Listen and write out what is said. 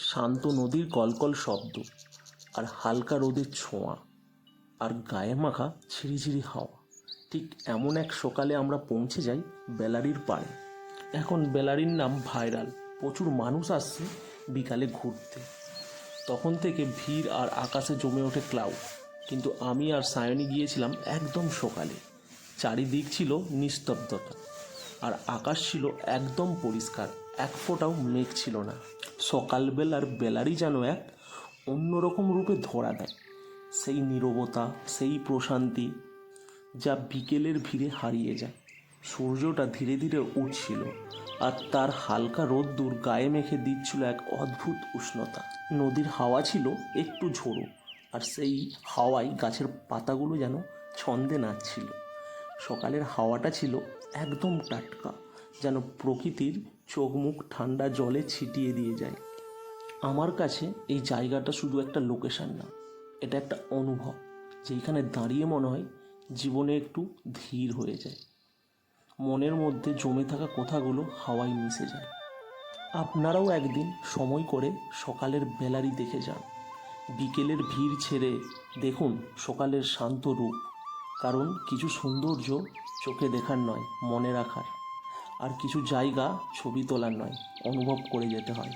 শান্ত নদীর কলকল শব্দ আর হালকা রোদের ছোঁয়া আর গায়ে মাখা ঝিরিঝিরি হাওয়া। ঠিক এমন এক সকালে আমরা পৌঁছে যাই বেলারির পাড়ে। এখন বেলারির নাম ভাইরাল। প্রচুর মানুষ আসছে বিকালে ঘুরতে। তখন থেকে ভিড় আর আকাশে জমে ওঠে ক্লাউড কিন্তু আমি আর সায়নী গিয়েছিলাম একদম সকালে। চারিদিক ছিল নিস্তব্ধতা। আর আকাশ ছিল একদম পরিষ্কার। এক ফোঁটাও মেঘ ছিল না। সকালবেলার বেলারই যেন এক অন্যরকম রূপে ধরা দেয়। সেই নীরবতা, সেই প্রশান্তি যা বিকেলের ভিড়ে হারিয়ে যায়। সূর্যটা ধীরে ধীরে উঠছিল আর তার হালকা রোদ্দুর গায়ে মেখে দিচ্ছিল এক অদ্ভুত উষ্ণতা। নদীর হাওয়া ছিল একটু ঝোড়ো আর সেই হাওয়ায় গাছের পাতাগুলো যেন ছন্দে নাচছিল। সকালের হাওয়াটা ছিল একদম টাটকা। যেন প্রকৃতির চোখ মুখ ঠান্ডা জলে ছিটিয়ে দিয়ে যায়। আমার কাছে এই জায়গাটা শুধু একটা লোকেশন না, এটা একটা অনুভব যেখানে দাঁড়িয়ে মনে হয় জীবনে একটু ধীর হয়ে যায়। মনের মধ্যে জমে থাকা কথাগুলো হাওয়ায় মিশে যায়। আপনারাও একদিন সময় করে সকালের বেলারি দেখে যান। বিকেলের ভিড় ছেড়ে দেখুন সকালের শান্ত রূপ, কারণ কিছু সৌন্দর্য চোখে দেখার নয়, মনে রাখার। আর কিছু জায়গা ছবি তোলার নয় অনুভব করে যেতে হয়।